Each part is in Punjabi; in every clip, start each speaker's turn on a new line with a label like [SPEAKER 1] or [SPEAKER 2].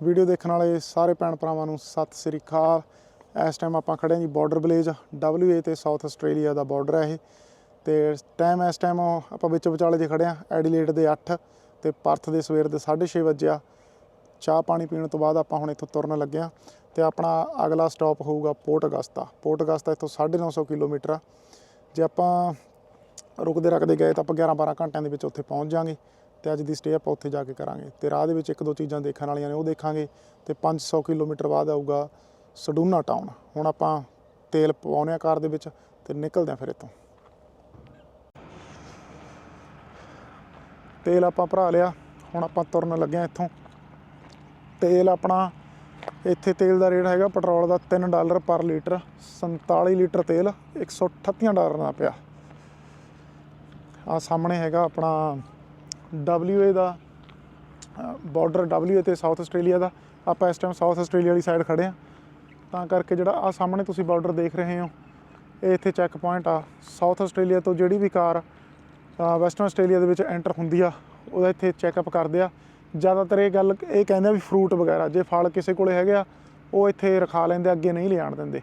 [SPEAKER 1] ਵੀਡੀਓ ਦੇਖਣ ਵਾਲੇ ਸਾਰੇ ਭੈਣ ਭਰਾਵਾਂ ਨੂੰ ਸਤਿ ਸ੍ਰੀ ਅਕਾਲ। ਇਸ ਟਾਈਮ ਆਪਾਂ ਖੜੇ ਹਾਂ ਜੀ ਬਾਰਡਰ ਵਿਲੇਜ WA ਤੇ ਸਾਊਥ ਆਸਟ੍ਰੇਲੀਆ ਦਾ ਬਾਰਡਰ ਹੈ ਇਹ। ਤੇ ਟਾਈਮ ਇਸ ਟਾਈਮ ਆਪਾਂ ਵਿੱਚ ਵਿਚਾਲੇ ਜੇ ਖੜੇ ਹਾਂ ਐਡੀਲੇਡ ਦੇ 8 ਤੇ ਪਰਥ ਦੇ ਸਵੇਰ ਦੇ 6:30 ਵਜੇ ਆ ਚਾਹ ਪਾਣੀ ਪੀਣ ਤੋਂ ਬਾਅਦ ਆਪਾਂ ਹੁਣ ਇੱਥੋਂ ਤੁਰਨ ਲੱਗੇ ਹਾਂ ਤੇ ਆਪਣਾ ਅਗਲਾ ਸਟਾਪ ਹੋਊਗਾ ਪੋਰਟ ਅਗਸਤਾ ਪੋਰਟ ਅਗਸਤਾ ਇੱਥੋਂ 950 ਕਿਲੋਮੀਟਰ ਆ। ਜੇ ਆਪਾਂ ਰੁਕਦੇ ਰੱਖਦੇ ਗਏ ਤਾਂ ਆਪਾਂ 11 12 ਘੰਟਿਆਂ ਦੇ ਵਿੱਚ ਉੱਥੇ ਪਹੁੰਚ ਜਾਾਂਗੇ। ਤੇ ਅੱਜ ਦੀ ਸਟੇ ਆਪਾਂ ਉੱਥੇ ਜਾ ਕੇ ਕਰਾਂਗੇ। ਤੇ ਰਾਹ ਦੇ ਵਿੱਚ ਇੱਕ ਦੋ ਚੀਜ਼ਾਂ ਦੇਖਣ ਵਾਲੀਆਂ ਨੇ, ਉਹ ਦੇਖਾਂਗੇ। ਤੇ 500 ਕਿਲੋਮੀਟਰ ਬਾਅਦ ਆਊਗਾ ਸਡੂਨਾ ਟਾਊਨ ਹੁਣ ਆਪਾਂ ਤੇਲ ਪਵਾਉਂਦੇ ਆ ਕਾਰ ਦੇ ਵਿੱਚ ਤੇ ਨਿਕਲਦੇ ਆ ਫਿਰ ਇੱਥੋਂ। ਤੇਲ ਆਪਾਂ ਭਰਾ ਲਿਆ, ਹੁਣ ਆਪਾਂ ਤੁਰਨ ਲੱਗੇ ਆ ਇੱਥੋਂ। ਤੇਲ ਆਪਣਾ, ਇੱਥੇ ਤੇਲ ਦਾ ਰੇਟ ਹੈਗਾ ਪੈਟਰੋਲ ਦਾ 3 ਡਾਲਰ ਪਰ ਲੀਟਰ 47 ਲੀਟਰ ਤੇਲ 138 ਡਾਲਰ ਦਾ ਪਿਆ। ਆ ਸਾਹਮਣੇ ਹੈਗਾ ਆਪਣਾ WA ਦਾ ਬਾਰਡਰ WA ਤੇ ਸਾਊਥ ਆਸਟ੍ਰੇਲੀਆ ਦਾ। ਆਪਾਂ ਇਸ ਟਾਈਮ ਸਾਊਥ ਆਸਟ੍ਰੇਲੀਆ ਵਾਲੀ ਸਾਈਡ ਖੜੇ ਆ। ਤਾਂ ਕਰਕੇ ਜਿਹੜਾ ਆ ਸਾਹਮਣੇ ਤੁਸੀਂ ਬਾਰਡਰ ਦੇਖ ਰਹੇ ਹੋ, ਇਹ ਇੱਥੇ ਚੈੱਕ ਪੁਆਇੰਟ ਆ। ਸਾਊਥ ਆਸਟ੍ਰੇਲੀਆ ਤੋਂ ਜਿਹੜੀ ਵੀ ਕਾਰ ਵੈਸਟਰਨ ਆਸਟ੍ਰੇਲੀਆ ਦੇ ਵਿੱਚ ਐਂਟਰ ਹੁੰਦੀ ਆ, ਉਹਦਾ ਇੱਥੇ ਚੈੱਕਅਪ ਕਰਦੇ ਆ। ਜ਼ਿਆਦਾਤਰ ਇਹ ਗੱਲ, ਇਹ ਕਹਿੰਦੇ ਆ ਵੀ ਫਰੂਟ ਵਗੈਰਾ, ਜੇ ਫਲ ਕਿਸੇ ਕੋਲੇ ਹੈਗੇ ਆ, ਉਹ ਇੱਥੇ ਰਖਾ ਲੈਂਦੇ ਅੱਗੇ ਨਹੀਂ ਲਿਆਣ ਦਿੰਦੇ।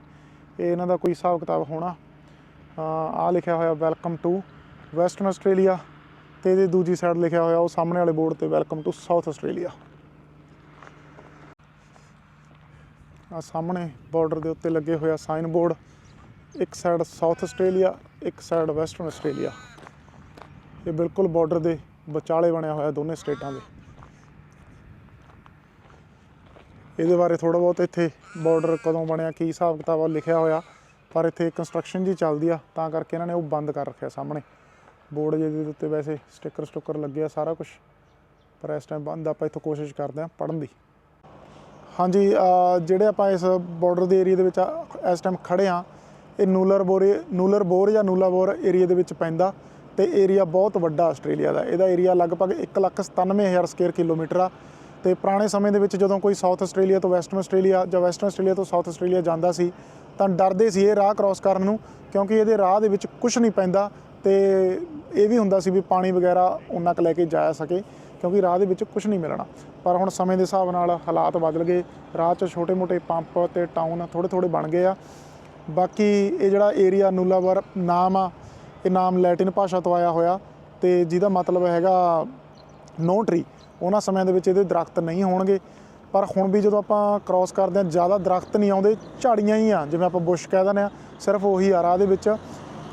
[SPEAKER 1] ਇਹ ਇਹਨਾਂ ਦਾ ਕੋਈ ਹਿਸਾਬ ਕਿਤਾਬ ਹੋਣਾ। ਆ ਲਿਖਿਆ ਹੋਇਆ ਵੈਲਕਮ ਟੂ ਵੈਸਟਰਨ ਆਸਟ੍ਰੇਲੀਆ ਤੇ ਇਹਦੇ ਦੂਜੀ ਸਾਈਡ ਲਿਖਿਆ ਹੋਇਆ, ਉਹ ਸਾਹਮਣੇ ਵਾਲੇ ਬੋਰਡ ਤੇ ਵੈਲਕਮ ਟੂ ਸਾਊਥ ਆਸਟ੍ਰੇਲੀਆ ਆ ਸਾਹਮਣੇ ਬਾਰਡਰ ਦੇ ਉੱਤੇ ਲੱਗੇ ਹੋਇਆ ਸਾਈਨ ਬੋਰਡ ਇੱਕ ਸਾਈਡ ਸਾਊਥ ਆਸਟ੍ਰੇਲੀਆ ਇੱਕ ਸਾਈਡ ਵੈਸਟਰਨ ਆਸਟ੍ਰੇਲੀਆ ਇਹ ਬਿਲਕੁਲ ਬਾਰਡਰ ਦੇ ਵਿਚਾਲੇ ਬਣਿਆ ਹੋਇਆ ਦੋਨੇ ਸਟੇਟਾਂ ਦੇ। ਇਹਦੇ ਬਾਰੇ ਥੋੜਾ ਬਹੁਤ ਇੱਥੇ ਬਾਰਡਰ ਕਦੋਂ ਬਣਿਆ, ਕੀ ਹਿਸਾਬ ਕਿਤਾਬ ਲਿਖਿਆ ਹੋਇਆ, ਪਰ ਇੱਥੇ ਕੰਸਟਰਕਸ਼ਨ ਜੀ ਚੱਲਦੀ ਆ, ਤਾਂ ਕਰਕੇ ਇਹਨਾਂ ਨੇ ਉਹ ਬੰਦ ਕਰ ਰੱਖਿਆ ਸਾਹਮਣੇ। ਬੋਰਡ ਜਿਹਦੇ ਦੇ ਉੱਤੇ ਵੈਸੇ ਸਟicker ਸਟੁੱਕਰ ਲੱਗਿਆ ਸਾਰਾ ਕੁਝ ਪਰ ਇਸ ਟਾਈਮ ਬੰਦ ਆਪਾਂ ਇੱਥੋਂ ਕੋਸ਼ਿਸ਼ ਕਰਦੇ ਆ ਪੜਨ ਦੀ। ਹਾਂਜੀ ਜਿਹੜੇ ਆਪਾਂ ਇਸ ਬਾਰਡਰ ਦੇ ਏਰੀਆ ਦੇ ਵਿੱਚ ਇਸ ਟਾਈਮ ਖੜੇ ਆ ਇਹ ਨੂਲਰ ਬੋਰੇ, ਨੂਲਰ ਬੋਰ ਜਾਂ ਨੂਲਾ ਬੋਰ ਏਰੀਆ ਦੇ ਵਿੱਚ ਪੈਂਦਾ ਤੇ ਏਰੀਆ ਬਹੁਤ ਵੱਡਾ ਆਸਟ੍ਰੇਲੀਆ ਦਾ। ਇਹਦਾ ਏਰੀਆ ਲਗਭਗ 197000 ਸਕੁਅਰ ਕਿਲੋਮੀਟਰ ਆ ਤੇ ਪੁਰਾਣੇ ਸਮੇਂ ਦੇ ਵਿੱਚ ਜਦੋਂ ਕੋਈ ਸਾਊਥ ਆਸਟ੍ਰੇਲੀਆ ਤੋਂ ਵੈਸਟਰਨ ਆਸਟ੍ਰੇਲੀਆ ਜਾਂ ਵੈਸਟਰਨ ਆਸਟ੍ਰੇਲੀਆ ਤੋਂ ਸਾਊਥ ਆਸਟ੍ਰੇਲੀਆ ਜਾਂਦਾ ਸੀ ਤਾਂ ਡਰਦੇ ਸੀ ਇਹ ਰਾਹ ਕ੍ਰਾਸ ਕਰਨ ਨੂੰ ਕਿਉਂਕਿ ਇਹਦੇ ਰਾਹ ਦੇ ਵਿੱਚ ਕੁਝ ਨਹੀਂ ਪੈਂਦਾ। ਤੇ ਇਹ ਵੀ ਹੁੰਦਾ ਸੀ ਵੀ ਪਾਣੀ ਵਗੈਰਾ ਉਨਾ ਕੁ ਲੈ ਕੇ ਜਾ ਸਕੇ, ਕਿਉਂਕਿ ਰਾਹ ਦੇ ਵਿੱਚ ਕੁਝ ਨਹੀਂ ਮਿਲਣਾ। ਪਰ ਹੁਣ ਸਮੇਂ ਦੇ ਹਿਸਾਬ ਨਾਲ ਹਾਲਾਤ ਬਦਲ ਗਏ, ਰਾਹ 'ਚ ਛੋਟੇ-ਮੋਟੇ ਪੰਪ ਤੇ ਟਾਊਨ ਥੋੜੇ-ਥੋੜੇ ਬਣ ਗਏ ਆ। ਬਾਕੀ ਇਹ ਜਿਹੜਾ ਏਰੀਆ ਨੂਲਾਵਰ ਨਾਮ ਆ, ਇਹ ਨਾਮ ਲੈਟਿਨ ਭਾਸ਼ਾ ਤੋਂ ਆਇਆ ਹੋਇਆ ਤੇ ਜਿਹਦਾ ਮਤਲਬ ਹੈਗਾ ਨੋ ਟਰੀ ਉਹਨਾਂ ਸਮਿਆਂ ਦੇ ਵਿੱਚ ਇਹਦੇ ਦਰਖਤ ਨਹੀਂ ਹੋਣਗੇ। ਪਰ ਹੁਣ ਵੀ ਜਦੋਂ ਆਪਾਂ ਕ੍ਰਾਸ ਕਰਦੇ ਹਾਂ, ਜ਼ਿਆਦਾ ਦਰਖਤ ਨਹੀਂ ਆਉਂਦੇ, ਝਾੜੀਆਂ ਹੀ ਆ, ਜਿਵੇਂ ਆਪਾਂ ਬੁਸ਼ ਕਹਿ ਦਿੰਦੇ ਆ ਸਿਰਫ ਉਹੀ ਆ ਰਾਹ ਦੇ ਵਿੱਚ।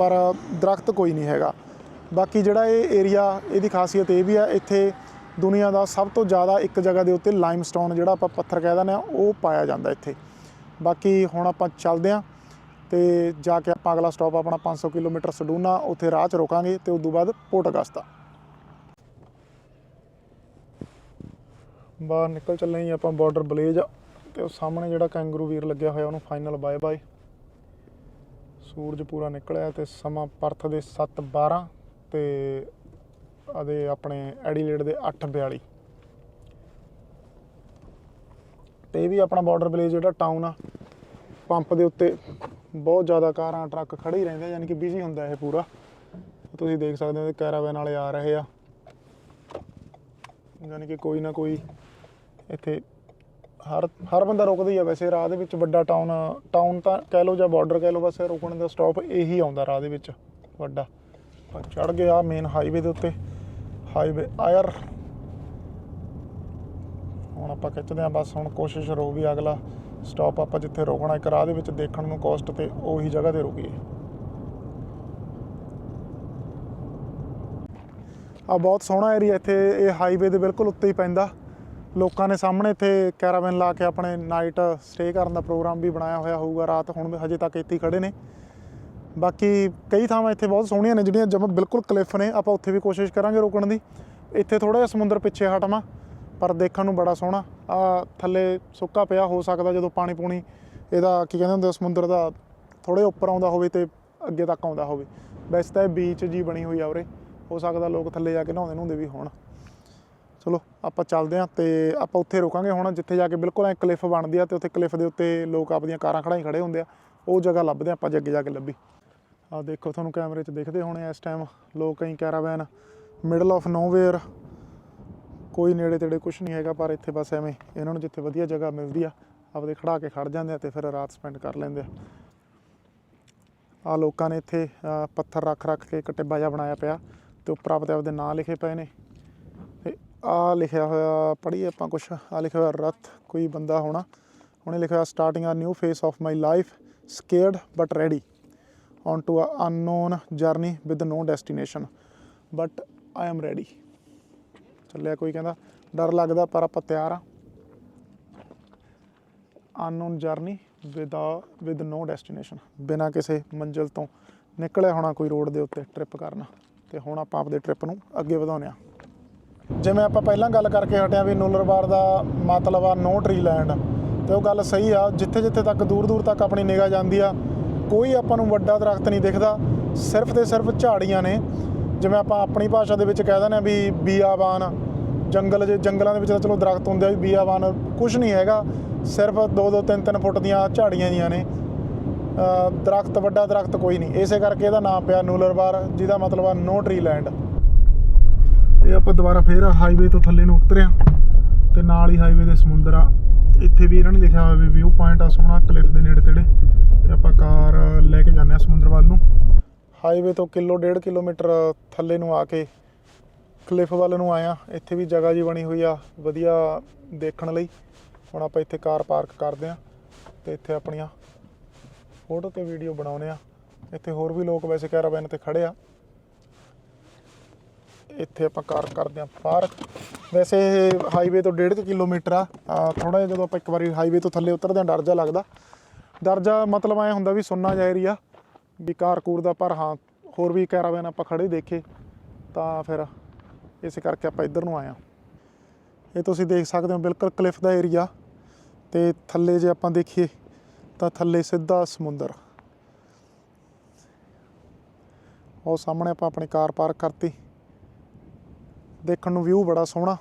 [SPEAKER 1] ਪਰ ਦਰਖਤ ਕੋਈ ਨਹੀਂ ਹੈਗਾ। ਬਾਕੀ ਜਿਹੜਾ ਇਹ ਏਰੀਆ ਇਹਦੀ ਖਾਸੀਅਤ ਇਹ ਵੀ ਆ, ਇੱਥੇ ਦੁਨੀਆ ਦਾ ਸਭ ਤੋਂ ਜ਼ਿਆਦਾ ਇੱਕ ਜਗ੍ਹਾ ਦੇ ਉੱਤੇ ਲਾਈਮਸਟੋਨ ਜਿਹੜਾ ਆਪਾਂ ਪੱਥਰ ਕਹਿ ਦਿੰਦੇ ਆ, ਉਹ ਪਾਇਆ ਜਾਂਦਾ ਇੱਥੇ। ਬਾਕੀ ਹੁਣ ਆਪਾਂ ਚੱਲਦੇ ਹਾਂ ਤੇ ਜਾ ਕੇ ਆਪਾਂ ਅਗਲਾ ਸਟਾਪ ਆਪਣਾ 500 ਕਿਲੋਮੀਟਰ ਸਡੂਨਾ, ਉੱਥੇ ਰਾਹ 'ਚ ਰੋਕਾਂਗੇ ਤੇ ਉਸ ਤੋਂ ਬਾਅਦ ਪੋਰਟ ਅਗਸਤਾ ਬਾਹਰ ਨਿਕਲ ਚੱਲੇ ਜੀ ਆਪਾਂ ਬਾਰਡਰ ਬਲੇਜ ਤੇ ਉਹ ਸਾਹਮਣੇ ਜਿਹੜਾ ਕੈਂਗਰੂ ਵੀਰ ਲੱਗਿਆ ਹੋਇਆ, ਉਹਨੂੰ ਫਾਈਨਲ ਬਾਏ ਬਾਏ ਸੂਰਜ ਪੂਰਾ ਨਿਕਲਿਆ ਤੇ ਸਮਾਂ ਪਰਥ ਦੇ 7:12 ਤੇ ਅਦੇ ਆਪਣੇ ਐਡੀਲੇਡ ਦੇ 8:42 ਤੇ ਇਹ ਵੀ ਆਪਣਾ ਬਾਰਡਰ ਵਿਲੇਜ ਜਿਹੜਾ ਟਾਊਨ ਆ ਪੰਪ ਦੇ ਉੱਤੇ ਬਹੁਤ ਜ਼ਿਆਦਾ ਕਾਰਾਂ ਟਰੱਕ ਖੜੇ ਹੀ ਰਹਿੰਦੇ ਆ, ਯਾਨੀ ਕਿ ਬਿਜ਼ੀ ਹੁੰਦਾ ਇਹ ਪੂਰਾ। ਤੁਸੀਂ ਦੇਖ ਸਕਦੇ ਹੋ ਕਿ ਕੈਰਾਵੈਨ ਵਾਲੇ ਆ ਰਹੇ ਆ। ਯਾਨੀ ਕਿ ਕੋਈ ਨਾ ਕੋਈ ਇੱਥੇ ਹਰ ਹਰ ਬੰਦਾ ਰੁਕਦਾ ਹੀ ਆ ਵੈਸੇ, ਰਾਹ ਦੇ ਵਿੱਚ ਵੱਡਾ ਟਾਊਨ ਟਾਊਨ ਤਾਂ ਕਹਿ ਲਓ ਜਾਂ ਬਾਰਡਰ ਕਹਿ ਲਓ, ਬਸ ਰੁਕਣ ਦਾ ਸਟਾਪ ਇਹੀ ਆਉਂਦਾ ਰਾਹ ਦੇ ਵਿੱਚ, ਵੱਡਾ। ਪਰ ਚੜ ਗਿਆ ਮੇਨ ਹਾਈਵੇ ਦੇ ਉੱਤੇ। Highway Eyre. ਹੁਣ ਆਪਾਂ ਖਿੱਚਦੇ ਆ, ਬਸ ਹੁਣ ਕੋਸ਼ਿਸ਼ ਰਹੋ ਵੀ ਅਗਲਾ ਸਟਾਪ ਆਪਾਂ ਜਿੱਥੇ ਰੋਕਣਾ, ਇੱਕ ਰਾਹ ਦੇ ਵਿੱਚ ਦੇਖਣ ਨੂੰ ਕੋਸਟ ਤੇ ਉਹੀ ਜਗ੍ਹਾ ਤੇ ਰੁਕੀਏ। ਆ ਬਹੁਤ ਸੋਹਣਾ ਏਰੀਆ ਇੱਥੇ, ਇਹ ਹਾਈਵੇ ਦੇ ਬਿਲਕੁਲ ਉੱਤੇ ਹੀ ਪੈਂਦਾ। ਲੋਕਾਂ ਨੇ ਸਾਹਮਣੇ ਇੱਥੇ ਕੈਰਾਵਨ ਲਾ ਕੇ ਆਪਣੇ ਨਾਈਟ ਸਟੇ ਕਰਨ ਦਾ ਪ੍ਰੋਗਰਾਮ ਵੀ ਬਣਾਇਆ ਹੋਇਆ ਹੋਊਗਾ, ਰਾਤ ਹੁਣ ਵੀ ਹਜੇ ਤੱਕ ਇੱਥੇ ਹੀ ਖੜੇ ਨੇ। ਬਾਕੀ ਕਈ ਥਾਵਾਂ ਇੱਥੇ ਬਹੁਤ ਸੋਹਣੀਆਂ ਨੇ ਜਿਹੜੀਆਂ ਜਮ ਬਿਲਕੁਲ ਕਲਿਫ ਨੇ, ਆਪਾਂ ਉੱਥੇ ਵੀ ਕੋਸ਼ਿਸ਼ ਕਰਾਂਗੇ ਰੋਕਣ ਦੀ। ਇੱਥੇ ਥੋੜਾ ਜਿਹਾ ਸਮੁੰਦਰ ਪਿੱਛੇ ਹਟਵਾਂ, ਪਰ ਦੇਖਣ ਨੂੰ ਬੜਾ ਸੋਹਣਾ। ਆ ਥੱਲੇ ਸੁੱਕਾ ਪਿਆ ਹੋ ਸਕਦਾ ਜਦੋਂ ਪਾਣੀ ਪੂਣੀ ਇਹਦਾ ਕੀ ਕਹਿੰਦੇ ਹੁੰਦੇ ਸਮੁੰਦਰ ਦਾ ਥੋੜੇ ਉੱਪਰ ਆਉਂਦਾ ਹੋਵੇ ਤੇ ਅੱਗੇ ਤੱਕ ਆਉਂਦਾ ਹੋਵੇ। ਵੈਸੇ ਤਾਂ ਇਹ ਬੀਚ ਜੀ ਬਣੀ ਹੋਈ ਆ ਉਰੇ, ਹੋ ਸਕਦਾ ਲੋਕ ਥੱਲੇ ਜਾ ਕੇ ਨਹਾਉਂਦੇ ਨਹਾਉਂਦੇ ਵੀ ਹੋਣ। ਚਲੋ, ਆਪਾਂ ਚੱਲਦੇ ਹਾਂ ਤੇ ਆਪਾਂ ਉੱਥੇ ਰੁਕਾਂਗੇ ਹੁਣ, ਜਿੱਥੇ ਜਾ ਕੇ ਬਿਲਕੁਲ ਐ ਕਲਿਫ ਬਣਦੀ ਆ ਤੇ ਉੱਥੇ ਕਲਿਫ ਦੇ ਉੱਤੇ ਲੋਕ ਆਪਦੀਆਂ ਕਾਰਾਂ ਖੜਾਈ ਖੜੇ ਹੁੰਦੇ ਆ। ਉਹ ਜਗ੍ਹਾ ਲੱਭਦੇ ਆ ਆਪਾਂ ਜੇ ਅੱਗੇ ਜਾ ਕੇ ਲੱਭੀ। ਆ ਦੇਖੋ ਤੁਹਾਨੂੰ ਕੈਮਰੇ 'ਚ ਦਿਖਦੇ ਹੋਣੇ ਆ ਇਸ ਟਾਈਮ ਲੋਕ ਕਈ ਕੈਰਾਵੈਨ ਮਿਡਲ ਆਫ ਨੋਵੇਅਰ ਕੋਈ ਨੇੜੇ ਤੇੜੇ ਕੁਝ ਨਹੀਂ ਹੈਗਾ, ਪਰ ਇੱਥੇ ਬਸ ਐਵੇਂ ਇਹਨਾਂ ਨੂੰ ਜਿੱਥੇ ਵਧੀਆ ਜਗ੍ਹਾ ਮਿਲਦੀ ਆ, ਆਪਦੇ ਖੜਾ ਕੇ ਖੜ ਜਾਂਦੇ ਆ ਤੇ ਫਿਰ ਰਾਤ ਸਪੈਂਡ ਕਰ ਲੈਂਦੇ ਆ। ਆ ਲੋਕਾਂ ਨੇ ਇੱਥੇ ਪੱਥਰ ਰੱਖ ਰੱਖ ਕੇ ਇੱਕ ਟਿੱਬਾ ਜਿਹਾ ਬਣਾਇਆ ਪਿਆ, ਤੇ ਉੱਪਰ ਆਪਦੇ ਆਪਦੇ ਨਾਂ ਲਿਖੇ ਪਏ ਨੇ। ਆ ਲਿਖਿਆ ਹੋਇਆ, ਪੜ੍ਹੀਏ ਆਪਾਂ ਕੁਛ। ਆ ਲਿਖਿਆ ਹੋਇਆ ਰਥ, ਕੋਈ ਬੰਦਾ ਹੋਣਾ। ਉਹਨੇ ਲਿਖਿਆ ਹੋਇਆ starting a new phase of my life scared but ready on to a unknown journey with no destination but I am ready ਚੱਲਿਆ ਕੋਈ ਕਹਿੰਦਾ, ਡਰ ਲੱਗਦਾ ਪਰ ਆਪਾਂ ਤਿਆਰ ਆ। Unknown journey with with no destination ਬਿਨਾ ਕਿਸੇ ਮੰਜ਼ਿਲ ਤੋਂ ਨਿਕਲਿਆ ਹੋਣਾ ਕੋਈ ਰੋਡ ਦੇ ਉੱਤੇ ਟ੍ਰਿਪ ਕਰਨਾ। ਤੇ ਹੁਣ ਆਪਾਂ ਆਪਦੇ ਟ੍ਰਿਪ ਨੂੰ ਅੱਗੇ ਵਧਾਉਂਦੇ ਆ ਜਿਵੇਂ ਆਪਾਂ ਪਹਿਲਾਂ ਗੱਲ ਕਰਕੇ ਹਟਿਆ ਵੀ ਨੂਲਰਬਾਰ ਦਾ ਮਤਲਬ ਆ ਨੋ ਟਰੀ ਲੈਂਡ, ਤੇ ਉਹ ਗੱਲ ਸਹੀ ਆ, ਜਿੱਥੇ ਜਿੱਥੇ ਤੱਕ ਦੂਰ ਦੂਰ ਤੱਕ ਆਪਣੀ ਨਿਗਾਹ ਜਾਂਦੀ ਆ, ਕੋਈ ਆਪਾਂ ਨੂੰ ਵੱਡਾ ਦਰਖਤ ਨਹੀਂ ਦਿਖਦਾ, ਸਿਰਫ ਤੇ ਸਿਰਫ ਝਾੜੀਆਂ ਨੇ। ਜਿਵੇਂ ਆਪਾਂ ਆਪਣੀ ਭਾਸ਼ਾ ਦੇ ਵਿੱਚ ਕਹਿ ਦਿੰਦੇ ਆ ਵੀ ਬੀਆਬਾਨ, ਜੰਗਲ ਜੇ, ਜੰਗਲਾਂ ਦੇ ਵਿੱਚ ਤਾਂ ਚਲੋ ਦਰਖਤ ਹੁੰਦੇ ਆ ਵੀ ਬੀਆਬਾਨ ਕੁਝ ਨਹੀਂ ਹੈਗਾ, ਸਿਰਫ 2-2 3-3 ਫੁੱਟ ਦੀਆਂ ਝਾੜੀਆਂ ਜੀਆਂ ਨੇ। ਦਰਖਤ, ਵੱਡਾ ਦਰਖਤ ਕੋਈ ਨਹੀਂ। ਇਸੇ ਕਰਕੇ ਇਹਦਾ ਨਾਮ ਪਿਆ ਨੂਲਰਬਾਰ ਜਿਹਦਾ ਮਤਲਬ ਆ ਨੋ ਟਰੀ ਲੈਂਡ। ਇਹ ਆਪਾਂ ਦੁਬਾਰਾ ਫੇਰ ਹਾਈਵੇ ਤੋਂ ਥੱਲੇ ਨੂੰ ਉਤਰਿਆ ਤੇ ਨਾਲ ਹੀ ਹਾਈਵੇ ਦੇ ਸਮੁੰਦਰ ਆ ਇੱਥੇ ਵੀ ਇਹਨਾਂ ਨੇ ਲਿਖਿਆ ਹੋਇਆ ਵੀ ਵਿਊ ਪੁਆਇੰਟ ਆ ਸੋਹਣਾ ਕਲਿਫ ਦੇ ਨੇੜੇ ਤੇੜੇ ਤੇ ਆਪਾਂ ਕਾਰ ਲੈ ਕੇ ਜਾਂਦੇ ਆ ਸਮੁੰਦਰ ਵੱਲ ਨੂੰ। ਹਾਈਵੇ ਤੋਂ ਕਿਲੋ ਡੇਢ ਕਿਲੋਮੀਟਰ ਥੱਲੇ ਨੂੰ ਆ ਕੇ ਕਲਿਫ ਵੱਲ ਨੂੰ ਆਇਆ ਇੱਥੇ ਵੀ ਜਗ੍ਹਾ ਜੀ ਬਣੀ ਹੋਈ ਆ ਵਧੀਆ ਦੇਖਣ ਲਈ। ਹੁਣ ਆਪਾਂ ਇੱਥੇ ਕਾਰ ਪਾਰਕ ਕਰਦੇ ਆ ਤੇ ਇੱਥੇ ਆਪਣੀਆਂ ਫੋਟੋ ਤੇ ਵੀਡੀਓ ਬਣਾਉਨੇ ਆ ਇੱਥੇ ਹੋਰ ਵੀ ਲੋਕ ਵੈਸੇ ਕੈਰਾਵੈਨ ਤੇ ਖੜੇ ਆ। ਇੱਥੇ ਆਪਾਂ ਕਾਰ ਕਰਦੇ ਆ ਪਾਰਕ। ਵੈਸੇ ਇਹ ਹਾਈਵੇ ਤੋਂ 1.5 ਕਿਲੋਮੀਟਰ ਆ। ਥੋੜਾ ਜਿਹਾ ਜਦੋਂ ਆਪਾਂ ਇੱਕ ਵਾਰੀ ਹਾਈਵੇ ਤੋਂ ਥੱਲੇ ਉਤਰਦੇ ਆ ਡਰ ਜਾ ਲੱਗਦਾ। ਡਰ ਜਾ ਮਤਲਬ ਐ ਹੁੰਦਾ ਵੀ ਸੁੰਨਾ ਜਿਹਾ ਏਰੀਆ ਵੀ ਕਾਰ ਕੂਰ ਦਾ ਪਰ ਹਾਂ, ਹੋਰ ਵੀ ਕੈਰਾਵੈਨ ਆਪਾਂ ਖੜੇ ਦੇਖੇ, ਤਾਂ ਫਿਰ ਇਸੇ ਕਰਕੇ ਆਪਾਂ ਇੱਧਰ ਨੂੰ ਆਏ ਆ ਇਹ ਤੁਸੀਂ ਦੇਖ ਸਕਦੇ ਹੋ ਬਿਲਕੁਲ ਕਲਿਫ ਦਾ ਏਰੀਆ ਤੇ ਥੱਲੇ ਜੇ ਆਪਾਂ ਦੇਖੀਏ, ਤਾਂ ਥੱਲੇ ਸਿੱਧਾ ਸਮੁੰਦਰ। ਉਹ ਸਾਹਮਣੇ ਆਪਾਂ ਆਪਣੀ ਕਾਰ ਪਾਰਕ ਕਰਤੀ। ਦੇਖਣ ਨੂੰ ਵਿਊ ਬੜਾ ਸੋਹਣਾ।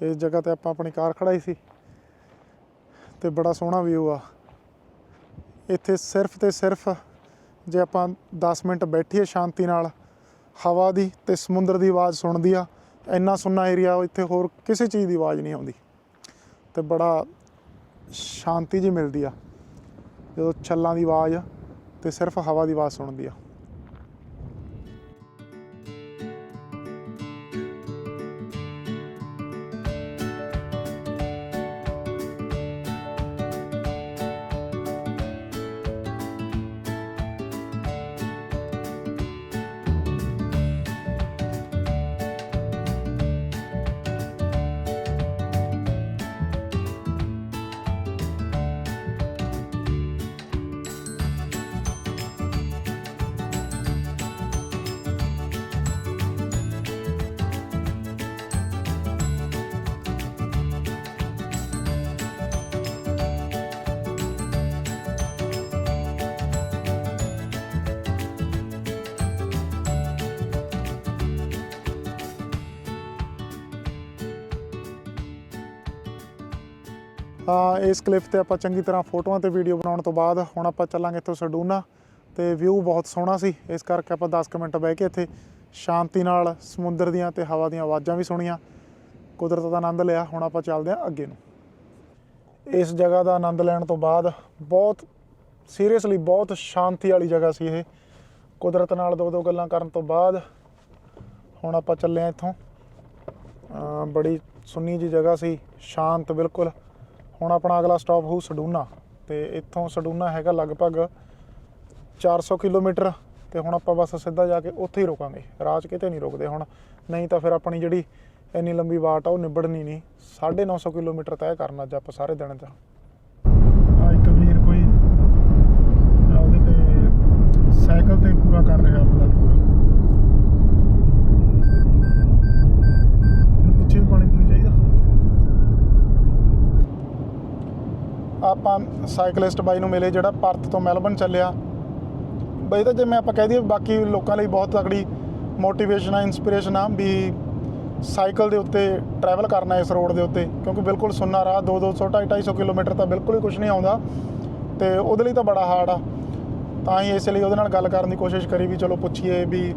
[SPEAKER 1] ਇਸ ਜਗ੍ਹਾ ਤੇ ਆਪਾਂ ਆਪਣੀ ਕਾਰ ਖੜਾਈ ਸੀ ਤੇ ਬੜਾ ਸੋਹਣਾ ਵਿਊ ਆ। ਇੱਥੇ ਸਿਰਫ ਤੇ ਸਿਰਫ ਜੇ ਆਪਾਂ 10 ਮਿੰਟ ਬੈਠੀਏ ਸ਼ਾਂਤੀ ਨਾਲ, ਹਵਾ ਦੀ ਤੇ ਸਮੁੰਦਰ ਦੀ ਆਵਾਜ਼ ਸੁਣਦੀ ਆ, ਇੰਨਾ ਸੁੰਨਾ ਏਰੀਆ ਇੱਥੇ ਹੋਰ ਕਿਸੇ ਚੀਜ਼ ਦੀ ਆਵਾਜ਼ ਨਹੀਂ ਆਉਂਦੀ। ਤੇ ਬੜਾ ਸ਼ਾਂਤੀ ਜੀ ਮਿਲਦੀ ਆ, ਜਦੋਂ ਛੱਲਾਂ ਦੀ ਆਵਾਜ਼ ਤੇ ਸਿਰਫ ਹਵਾ ਦੀ ਆਵਾਜ਼ ਸੁਣਦੀ ਆ। ਇਸ ਕਲਿੱਪ ਤੇ ਆਪਾਂ ਚੰਗੀ ਤਰ੍ਹਾਂ ਫੋਟੋਆਂ ਤੇ ਵੀਡੀਓ ਬਣਾਉਣ ਤੋਂ ਬਾਅਦ ਹੁਣ ਆਪਾਂ ਚੱਲਾਂਗੇ ਇੱਥੋਂ ਸਡੂਨਾ ਤੇ ਵਿਊ ਬਹੁਤ ਸੋਹਣਾ ਸੀ। ਇਸ ਕਰਕੇ ਆਪਾਂ 10 ਕੁ ਮਿੰਟ ਬਹਿ ਕੇ ਇੱਥੇ ਸ਼ਾਂਤੀ ਨਾਲ ਸਮੁੰਦਰ ਦੀਆਂ ਤੇ ਹਵਾ ਦੀਆਂ ਆਵਾਜ਼ਾਂ ਵੀ ਸੁਣੀਆਂ। ਕੁਦਰਤ ਦਾ ਆਨੰਦ ਲਿਆ, ਹੁਣ ਆਪਾਂ ਚੱਲਦੇ ਹਾਂ ਅੱਗੇ ਨੂੰ। ਇਸ ਜਗ੍ਹਾ ਦਾ ਆਨੰਦ ਲੈਣ ਤੋਂ ਬਾਅਦ ਬਹੁਤ ਸੀਰੀਅਸਲੀ ਬਹੁਤ ਸ਼ਾਂਤੀ ਵਾਲੀ ਜਗ੍ਹਾ ਸੀ ਇਹ। ਕੁਦਰਤ ਨਾਲ ਦੋ ਦੋ ਗੱਲਾਂ ਕਰਨ ਤੋਂ ਬਾਅਦ ਹੁਣ ਆਪਾਂ ਚੱਲੇ ਆ ਇੱਥੋਂ। ਬੜੀ ਸੁੰਨੀ ਜੀ ਜਗ੍ਹਾ ਸੀ, ਸ਼ਾਂਤ ਬਿਲਕੁਲ। ਹੁਣ ਆਪਣਾ ਅਗਲਾ ਸਟਾਪ ਹੋਊ ਸਡੂਨਾ ਤੇ ਇੱਥੋਂ ਸਡੂਨਾ ਹੈਗਾ ਲਗਭਗ 400 ਕਿਲੋਮੀਟਰ ਤੇ ਹੁਣ ਆਪਾਂ ਬਸ ਸਿੱਧਾ ਜਾ ਕੇ ਉੱਥੇ ਹੀ ਰੁਕਾਂਗੇ। ਰਾਜ ਕਿਤੇ ਨਹੀਂ ਰੁਕਦੇ ਹੁਣ, ਨਹੀਂ ਤਾਂ ਫਿਰ ਆਪਣੀ ਜਿਹੜੀ ਇੰਨੀ ਲੰਬੀ ਵਾਟ ਆ ਉਹ ਨਿਬੜਨੀ ਨਹੀਂ। 950 ਕਿਲੋਮੀਟਰ ਤੈਅ ਕਰਨਾ ਅੱਜ ਆਪਾਂ ਸਾਰੇ ਦਿਨ 'ਚ ਆ ਇੱਕ ਵੀਰ ਕੋਈ ਉਹਦੇ ਤੇ ਸਾਈਕਲ ਤੇ ਪੂਰਾ ਕਰ ਰਿਹਾ ਆਪਣਾ। ਆਪਾਂ ਸਾਈਕਲਿਸਟ ਬਾਈ ਨੂੰ ਮਿਲੇ ਜਿਹੜਾ ਪਰਥ ਤੋਂ ਮੈਲਬਨ ਚੱਲਿਆ। ਬਈ ਤਾਂ ਜੇ ਮੈਂ ਆਪਾਂ ਕਹਿ ਦਈਏ ਬਾਕੀ ਲੋਕਾਂ ਲਈ ਬਹੁਤ ਤਕੜੀ ਮੋਟੀਵੇਸ਼ਨ ਆ ਇਨਸਪੀਰੇਸ਼ਨ ਆ ਵੀ ਸਾਈਕਲ ਦੇ ਉੱਤੇ ਟਰੈਵਲ ਕਰਨਾ ਇਸ ਰੋਡ ਦੇ ਉੱਤੇ। ਕਿਉਂਕਿ ਬਿਲਕੁਲ ਸੁੰਨਾ ਰਾਹ 2 200 250 ਕਿਲੋਮੀਟਰ ਤਾਂ ਬਿਲਕੁਲ ਹੀ ਕੁਝ ਨਹੀਂ ਆਉਂਦਾ। ਤੇ ਉਹਦੇ ਲਈ ਤਾਂ ਬੜਾ ਹਾਰਡ ਆ। ਤਾਂ ਹੀ ਇਸ ਲਈ ਉਹਦੇ ਨਾਲ ਗੱਲ ਕਰਨ ਦੀ ਕੋਸ਼ਿਸ਼ ਕਰੀ ਵੀ ਚਲੋ ਪੁੱਛੀਏ ਵੀ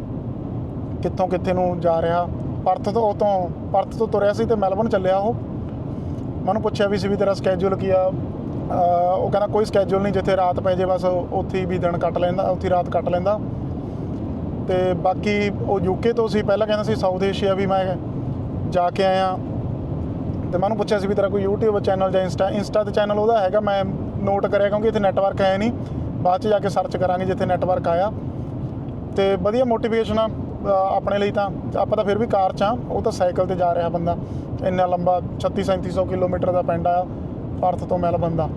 [SPEAKER 1] ਕਿੱਥੋਂ ਕਿੱਥੇ ਨੂੰ ਜਾ ਰਿਹਾ। ਪਰਥ ਤੋਂ ਤੋਂ ਪਰਥ ਤੋਂ ਤੁਰਿਆ ਸੀ ਤੇ ਮੈਲਬਨ ਚੱਲਿਆ ਉਹ। ਮੈਨੂੰ ਪੁੱਛਿਆ ਵੀ ਸੀ ਵੀ ਤੇਰਾ ਸਕੇਜੂਲ ਕੀ ਆ? ਉਹ ਕਹਿੰਦਾ ਕੋਈ ਸਕੇਜੂਲ ਨਹੀਂ, ਜਿੱਥੇ ਰਾਤ ਪੈ ਜੇ ਬਸ, ਉੱਥੇ ਵੀ ਦਿਨ ਕੱਟ ਲੈਂਦਾ, ਉੱਥੇ ਰਾਤ ਕੱਟ ਲੈਂਦਾ। ਤੇ ਬਾਕੀ ਉਹ ਯੂਕੇ ਤੋਂ ਸੀ, ਪਹਿਲਾਂ ਕਹਿੰਦਾ ਸੀ ਸਾਊਥ ਏਸ਼ੀਆ ਵੀ ਮੈਂ ਜਾ ਕੇ ਆਇਆ। ਤੇ ਮੈਨੂੰ ਪੁੱਛਿਆ ਸੀ ਵੀ ਤੇਰਾ ਕੋਈ YouTube ਚੈਨਲ ਜਾਂ ਇੰਸਟਾ ਇੰਸਟਾ ਤੇ ਚੈਨਲ ਉਹਦਾ ਹੈਗਾ, ਮੈਂ ਨੋਟ ਕਰਿਆ ਕਿਉਂਕਿ ਇੱਥੇ ਨੈਟਵਰਕ ਹੈ ਨਹੀਂ। ਬਾਅਦ ਚ ਜਾ ਕੇ ਸਰਚ ਕਰਾਂਗੇ ਜਿੱਥੇ ਨੈਟਵਰਕ ਆਇਆ। ਤੇ ਵਧੀਆ ਮੋਟੀਵੇਸ਼ਨ ਆ ਆਪਣੇ ਲਈ ਤਾਂ। ਆਪਾਂ ਤਾਂ ਫਿਰ ਵੀ ਕਾਰ ਚ ਆ, ਉਹ ਤਾਂ ਸਾਈਕਲ ਤੇ ਜਾ ਰਿਹਾ ਬੰਦਾ। ਇੰਨਾ ਲੰਬਾ 36 3700 ਕਿਲੋਮੀਟਰ ਦਾ ਪਿੰਡ ਆ। ਪਰਥ ਤੋਂ ਮਿਲ ਦਾ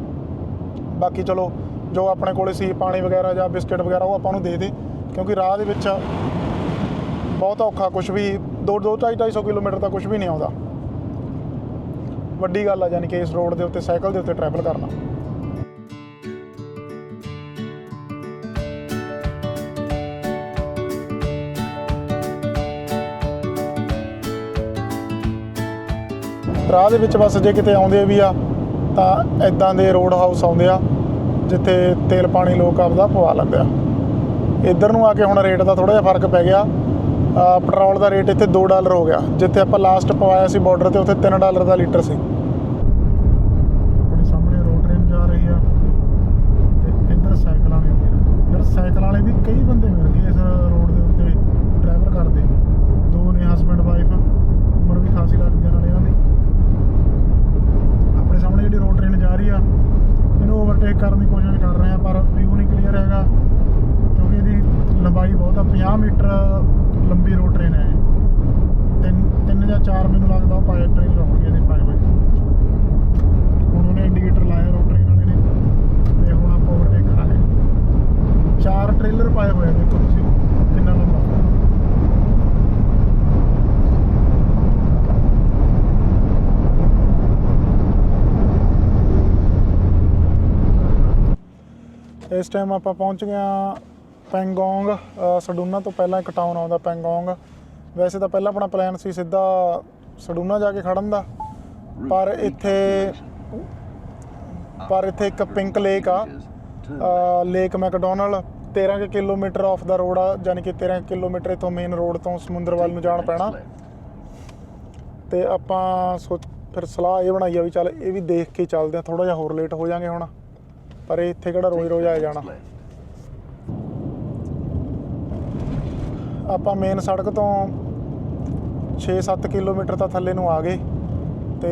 [SPEAKER 1] ਬਾਕੀ ਚਲੋ, ਜੋ ਆਪਣੇ ਕੋਲੇ ਸੀ, ਪਾਣੀ ਵਗੈਰਾ ਜਾਂ ਬਿਸਕਟ ਵਗੈਰਾ, ਉਹ ਆਪਾਂ ਨੂੰ ਦੇ ਦੇ। ਕਿਉਂਕਿ ਰਾਹ ਦੇ ਵਿੱਚ ਬਹੁਤ ਔਖਾ ਕੁਝ ਵੀ 2 2 250 ਕਿਲੋਮੀਟਰ ਤਾਂ ਕੁਝ ਵੀ ਨਹੀਂ ਆਉਂਦਾ। ਵੱਡੀ ਗੱਲ ਆ, ਯਾਨੀ ਕਿ ਇਸ ਰੋਡ ਦੇ ਉੱਤੇ, ਸਾਈਕਲ ਦੇ ਉੱਤੇ ਟਰੈਵਲ ਕਰਨਾ। ਰਾਹ ਦੇ ਵਿੱਚ ਬਸ ਜੇ ਕਿਤੇ ਆਉਂਦੇ ਵੀ ਆ ਤਾਂ ਐਦਾਂ ਦੇ ਰੋਡ ਹਾਊਸ ਆਉਂਦੇ ਆ, ਜਿੱਥੇ ਤੇਲ ਪਾਣੀ ਲੋਕ ਆਪਦਾ ਪਵਾ ਲੈਂਦੇ ਆ। ਇੱਧਰ ਨੂੰ ਆ ਕੇ ਹੁਣ ਰੇਟ ਦਾ ਥੋੜਾ ਜਿਹਾ ਫ਼ਰਕ ਪੈ ਗਿਆ। ਪੈਟਰੋਲ ਦਾ ਰੇਟ ਇੱਥੇ 2 ਡਾਲਰ ਹੋ ਗਿਆ। ਜਿੱਥੇ ਆਪਾਂ ਲਾਸਟ ਪਵਾਇਆ ਸੀ ਬਾਰਡਰ ਤੇ, ਉੱਥੇ 3 ਡਾਲਰ ਦਾ ਲੀਟਰ ਸੀ। ਆਪਣੇ ਸਾਹਮਣੇ ਰੋਡ ਟ੍ਰੇਨ ਜਾ ਰਹੀ ਆ ਤੇ ਇੱਧਰ ਸਾਈਕਲ ਵਾਲੇ ਆਉਂਦੇ ਨੇ। ਯਾਰ ਸਾਈਕਲ ਵਾਲੇ ਵੀ ਕਈ ਬੰਦੇ ਮਿਲ ਗਏ ਇਸ ਰੋਡ ਦੇ ਉੱਤੇ। ਡਰਾਈਵਰ ਕਰਦੇ। ਦੋ ਨੇ ਹਸਬੰਡ ਵਾਈਫ ਉਮਰ ਵੀ ਖਾਸੀ ਲੱਗਦੀ ਆ ਨਾਲ ਇਹਨਾਂ ਦੀ। ਸਾਹਮਣੇ ਜਿਹੜੀ ਰੋਡ ਟ੍ਰੇਨ ਜਾ ਰਹੀ ਆ, ਇਹਨੂੰ ਓਵਰਟੇਕ ਕਰਨ ਦੀ ਕੋਸ਼ਿਸ਼ ਕਰ ਰਹੇ ਆ, ਪਰ ਵਿਊ ਨਹੀਂ ਕਲੀਅਰ ਹੈਗਾ, ਕਿਉਂਕਿ ਇਹਦੀ ਲੰਬਾਈ ਬਹੁਤ ਆ 50 ਮੀਟਰ ਲੰਬੀ ਰੋਡ ਟ੍ਰੇਨ ਹੈ ਇਹ। ਤਿੰਨ ਤਿੰਨ ਜਾਂ ਚਾਰ ਮੈਨੂੰ ਲੱਗਦਾ ਉਹ ਪਾਏ ਟ੍ਰੇਨ ਹੋਣਗੇ ਇਹਦੇ ਪਾਏ ਹੋਏ ਹੁਣ ਉਹਨੇ ਇੰਡੀਕੇਟਰ ਲਾਇਆ ਰੋਡ ਟ੍ਰੇਨ ਵਾਲੇ ਨੇ, ਤੇ ਹੁਣ ਆਪਾਂ ਓਵਰਟੇਕ ਕਰਾਂਗੇ। ਚਾਰ ਟ੍ਰੇਲਰ ਪਾਏ ਹੋਏ ਆ ਦੇਖੋ ਤੁਸੀਂ, ਕਿੰਨਾ ਲੰਬਾ। ਇਸ ਟਾਈਮ ਆਪਾਂ ਪਹੁੰਚ ਗਏ ਹਾਂ ਪੈਂਗੋਂਗ ਸਡੂਨਾ ਤੋਂ ਪਹਿਲਾਂ ਇੱਕ ਟਾਊਨ ਆਉਂਦਾ ਪੈਂਗੋਂਗ। ਵੈਸੇ ਤਾਂ ਪਹਿਲਾਂ ਆਪਣਾ ਪਲਾਨ ਸੀ ਸਿੱਧਾ ਸਡੂਨਾ ਜਾ ਕੇ ਖੜਨ ਦਾ, ਪਰ ਇੱਥੇ ਪਰ ਇੱਥੇ ਇੱਕ ਪਿੰਕ ਲੇਕ ਆ ਲੇਕ ਮੈਕਡੋਨਲ 13 ਕੁ ਕਿਲੋਮੀਟਰ ਆਫ ਦਾ ਰੋਡ ਆ ਯਾਨੀ ਕਿ 13 ਕਿਲੋਮੀਟਰ ਇਥੋਂ ਮੇਨ ਰੋਡ ਤੋਂ ਸਮੁੰਦਰ ਵੱਲ ਨੂੰ ਜਾਣ ਪੈਣਾ। ਤੇ ਆਪਾਂ ਸੋਚ ਫਿਰ ਸਲਾਹ ਇਹ ਬਣਾਈ ਆ ਵੀ ਚੱਲ ਇਹ ਵੀ ਦੇਖ ਕੇ ਚੱਲਦੇ ਆ ਥੋੜਾ ਜਿਹਾ ਹੋਰ ਲੇਟ ਹੋ ਜਾਾਂਗੇ ਹੁਣ। ਪਰ ਇਹ ਇੱਥੇ ਕਿਹੜਾ ਰੋਜ਼-ਰੋਜ਼ ਆਇਆ ਜਾਣਾ? ਆਪਾਂ ਮੇਨ ਸੜਕ ਤੋਂ 6-7 ਕਿਲੋਮੀਟਰ ਤਾਂ ਥੱਲੇ ਨੂੰ ਆ ਗਏ ਤੇ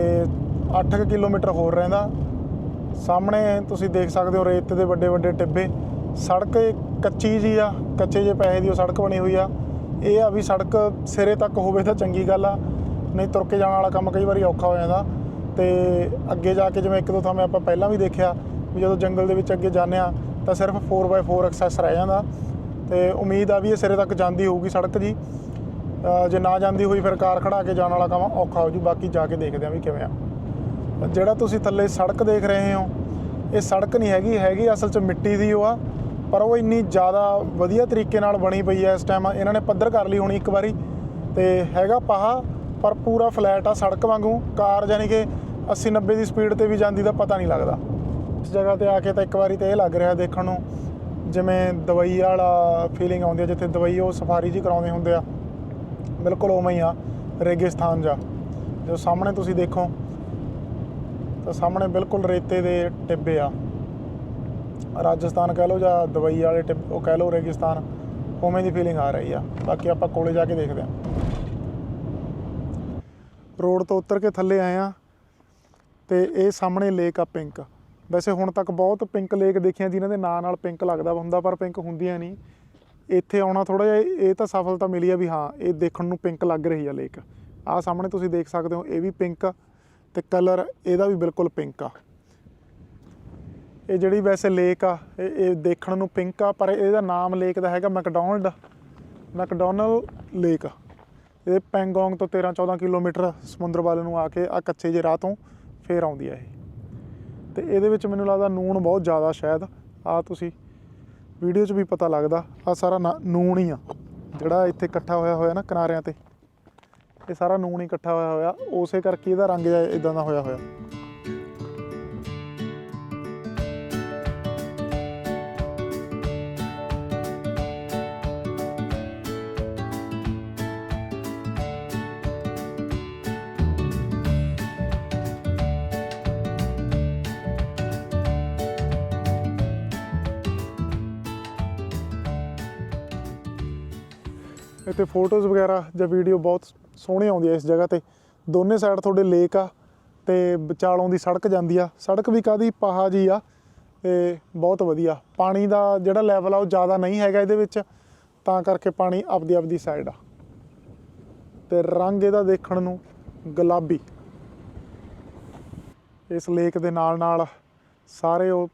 [SPEAKER 1] 8 ਕਿਲੋਮੀਟਰ ਹੋਰ ਰਹਿੰਦਾ। ਸਾਹਮਣੇ ਤੁਸੀਂ ਦੇਖ ਸਕਦੇ ਹੋ ਰੇਤ ਦੇ ਵੱਡੇ ਵੱਡੇ ਟਿੱਬੇ। ਸੜਕ ਕੱਚੀ ਜੀ ਆ, ਕੱਚੇ ਜੇ ਪੈਸੇ ਦੀ ਉਹ ਸੜਕ ਬਣੀ ਹੋਈ ਆ। ਇਹ ਆ ਵੀ ਸੜਕ ਸਿਰੇ ਤੱਕ ਹੋਵੇ ਤਾਂ ਚੰਗੀ ਗੱਲ ਆ, ਨਹੀਂ ਤੁਰ ਕੇ ਜਾਣ ਵਾਲਾ ਕੰਮ ਕਈ ਵਾਰੀ ਔਖਾ ਹੋ ਜਾਂਦਾ। ਤੇ ਅੱਗੇ ਜਾ ਕੇ ਜਿਵੇਂ ਇੱਕ ਦੋ ਥਾਂ ਆਪਾਂ ਪਹਿਲਾਂ ਵੀ ਦੇਖਿਆ ਵੀ ਜਦੋਂ ਜੰਗਲ ਦੇ ਵਿੱਚ ਅੱਗੇ ਜਾਂਦੇ ਆ ਤਾਂ ਸਿਰਫ 4x4 ਐਕਸੈਸ ਰਹਿ ਜਾਂਦਾ। ਤੇ ਉਮੀਦ ਆ ਵੀ ਇਹ ਸਿਰੇ ਤੱਕ ਜਾਂਦੀ ਹੋਊਗੀ ਸੜਕ ਜੀ। ਜੇ ਨਾ ਜਾਂਦੀ ਹੋਈ ਫਿਰ ਕਾਰ ਖੜਾ ਕੇ ਜਾਣ ਵਾਲਾ ਕੰਮ ਔਖਾ ਹੋ ਜੂ, ਬਾਕੀ ਜਾ ਕੇ ਦੇਖਦੇ ਆ ਵੀ ਕਿਵੇਂ ਆ। ਜਿਹੜਾ ਤੁਸੀਂ ਥੱਲੇ ਸੜਕ ਦੇਖ ਰਹੇ ਹੋ, ਇਹ ਸੜਕ ਨਹੀਂ ਹੈਗੀ ਹੈਗੀ ਅਸਲ 'ਚ ਮਿੱਟੀ ਦੀ ਉਹ ਆ, ਪਰ ਉਹ ਇੰਨੀ ਜ਼ਿਆਦਾ ਵਧੀਆ ਤਰੀਕੇ ਨਾਲ ਬਣੀ ਪਈ ਹੈ ਇਸ ਟਾਈਮ ਇਹਨਾਂ ਨੇ ਪੱਧਰ ਕਰ ਲਈ ਹੋਣੀ ਇੱਕ ਵਾਰੀ, ਤੇ ਹੈਗਾ ਪਹਾ, ਪਰ ਪੂਰਾ ਫਲੈਟ ਆ ਸੜਕ ਵਾਂਗੂ। ਕਾਰ ਯਾਨੀ ਕਿ 80 90 ਦੀ ਸਪੀਡ ਤੇ ਵੀ ਜਾਂਦੀ ਦਾ ਪਤਾ ਨਹੀਂ ਲੱਗਦਾ। ਇਸ ਜਗ੍ਹਾ ਤੇ ਆ ਕੇ ਤਾਂ ਇੱਕ ਵਾਰੀ ਤੇ ਇਹ ਲੱਗ ਰਿਹਾ ਦੇਖਣ ਨੂੰ, ਜਿਵੇਂ ਦਵਾਈ ਵਾਲਾ ਫੀਲਿੰਗ ਆਉਂਦੀ ਹੈ ਜਿੱਥੇ ਦਵਾਈ ਉਹ ਸਫਾਰੀ ਜੀ ਕਰਾਉਂਦੇ ਹੁੰਦੇ ਆ। ਬਿਲਕੁਲ ਉਵੇਂ ਹੀ ਆ, ਰੇਗਿਸਤਾਨ ਜਾ। ਜੋ ਸਾਹਮਣੇ ਤੁਸੀਂ ਦੇਖੋ, ਤਾਂ ਸਾਹਮਣੇ ਬਿਲਕੁਲ ਰੇਤੇ ਦੇ ਟਿੱਬੇ ਆ। ਰਾਜਸਥਾਨ ਕਹਿ ਲਓ ਜਾਂ ਦਵਾਈ ਵਾਲੇ ਟਿੱਬ, ਉਹ ਕਹਿ ਲਓ ਰੇਗਿਸਤਾਨ, ਉਵੇਂ ਦੀ ਫੀਲਿੰਗ ਆ ਰਹੀ ਆ। ਬਾਕੀ ਆਪਾਂ ਕੋਲੇ ਜਾ ਕੇ ਦੇਖਦੇ ਆ। ਰੋਡ ਤੋਂ ਉਤਰ ਕੇ ਥੱਲੇ ਆਏ ਆ, ਤੇ ਇਹ ਸਾਹਮਣੇ ਲੇਕ ਆ ਪਿੰਕ ਵੈਸੇ ਹੁਣ ਤੱਕ ਬਹੁਤ ਪਿੰਕ ਲੇਕ ਦੇਖੀਆਂ ਜਿਨ੍ਹਾਂ ਦੇ ਨਾਂ ਨਾਲ ਪਿੰਕ ਲੱਗਦਾ ਹੁੰਦਾ, ਪਰ ਪਿੰਕ ਹੁੰਦੀਆਂ ਨਹੀਂ। ਇੱਥੇ ਆਉਣਾ ਥੋੜਾ ਜਿਹਾ, ਇਹ ਤਾਂ ਸਫਲਤਾ ਮਿਲੀ ਆ ਵੀ ਹਾਂ, ਇਹ ਦੇਖਣ ਨੂੰ ਪਿੰਕ ਲੱਗ ਰਹੀ ਆ ਲੇਕ ਆਹ ਸਾਹਮਣੇ ਤੁਸੀਂ ਦੇਖ ਸਕਦੇ ਹੋ, ਇਹ ਵੀ ਪਿੰਕ ਆ ਤੇ ਕਲਰ ਇਹਦਾ ਵੀ ਬਿਲਕੁਲ ਪਿੰਕ ਆ। ਇਹ ਜਿਹੜੀ ਵੈਸੇ ਲੇਕ ਆ, ਇਹ ਇਹ ਦੇਖਣ ਨੂੰ ਪਿੰਕ ਆ, ਪਰ ਇਹਦਾ ਨਾਮ ਲੇਕ ਦਾ ਹੈਗਾ ਮੈਕਡੋਨਲਡ ਮੈਕਡੋਨਲ ਲੇਕ ਇਹ ਪੈਂਗੋਂਗ ਤੋਂ 13 14 ਕਿਲੋਮੀਟਰ ਸਮੁੰਦਰ ਵੱਲ ਨੂੰ ਆ ਕੇ ਆ ਕੱਚੇ ਜਿਹੇ ਰਾਹ ਤੋਂ ਫੇਰ ਆਉਂਦੀ ਆ ਇਹ। ਤੇ ਇਹਦੇ ਵਿੱਚ ਮੈਨੂੰ ਲੱਗਦਾ ਨੂਣ ਬਹੁਤ ਜ਼ਿਆਦਾ ਸ਼ਾਇਦ। ਆ ਤੁਸੀਂ ਵੀਡੀਓ 'ਚ ਵੀ ਪਤਾ ਲੱਗਦਾ, ਆ ਸਾਰਾ ਨਾ- ਨੂਣ ਹੀ ਆ। ਜਿਹੜਾ ਇੱਥੇ ਇਕੱਠਾ ਹੋਇਆ ਹੋਇਆ ਨਾ ਕਿਨਾਰਿਆਂ ਤੇ, ਇਹ ਸਾਰਾ ਨੂਣ ਹੀ ਇਕੱਠਾ ਹੋਇਆ ਹੋਇਆ। ਉਸੇ ਕਰਕੇ ਇਹਦਾ ਰੰਗ ਜਿਹਾ ਇਦਾਂ ਦਾ ਹੋਇਆ ਹੋਇਆ। ਇੱਥੇ ਫੋਟੋਜ਼ ਵਗੈਰਾ ਜਾਂ ਵੀਡੀਓ ਬਹੁਤ ਸੋਹਣੇ ਆਉਂਦੀ ਹੈ ਇਸ ਜਗ੍ਹਾ ਤੇ। ਦੋਨੇ ਸਾਈਡ ਤੁਹਾਡੇ ਲੇਕ ਆ ਤੇ ਵਿਚਾਲੋਂ ਦੀ ਸੜਕ ਜਾਂਦੀ ਆ। ਸੜਕ ਵੀ ਕਾਦੀ ਪਹਾ ਜੀ ਆ ਤੇ ਬਹੁਤ ਵਧੀਆ। ਪਾਣੀ ਦਾ ਜਿਹੜਾ ਲੈਵਲ ਆ ਉਹ ਜ਼ਿਆਦਾ ਨਹੀਂ ਹੈਗਾ ਇਹਦੇ ਵਿੱਚ, ਤਾਂ ਕਰਕੇ ਪਾਣੀ ਆਪਦੀ ਆਪਦੀ ਸਾਈਡ ਆ। ਤੇ ਰੰਗ ਇਹਦਾ ਦੇਖਣ ਨੂੰ ਗੁਲਾਬੀ। ਇਸ ਲੇਕ ਦੇ ਨਾਲ ਨਾਲ ਸਾਰੇ ਉਹ